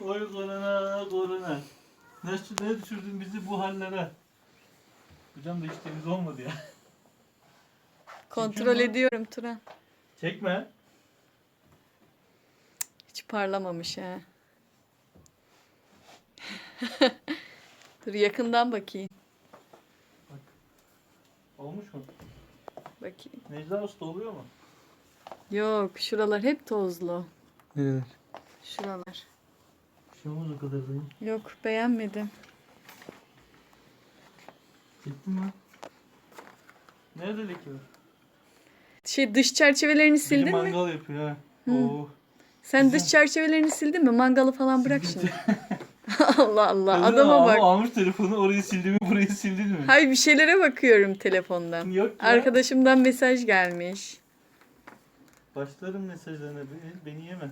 Oy korona korona. Ne, ne düşürdün bizi bu hallere? Hocam da hiç temiz olmadı ya. Kontrol Çekiyor mu? ediyorum Turan. Çekme. Hiç parlamamış ha. Dur yakından bakayım. Olmuş mu? Bakayım. Necla Usta oluyor mu? Yok şuralar hep tozlu. Evet. Şuralar. Şey olmaz o kadar da. Yok beğenmedim. Çektin mi? Nerede leke var? Şey dış çerçevelerini Biri sildin mi? mangal yapıyor ha. Oo. Sen dış çerçevelerini sildin mi? Mangalı falan bırak şimdi. Allah Allah adama al- bak. Almış telefonu orayı sildi mi burayı sildin mi? Hayır bir şeylere bakıyorum telefondan. Yok ya. Arkadaşımdan mesaj gelmiş. Başlarım mesajlarına beni, beni yeme.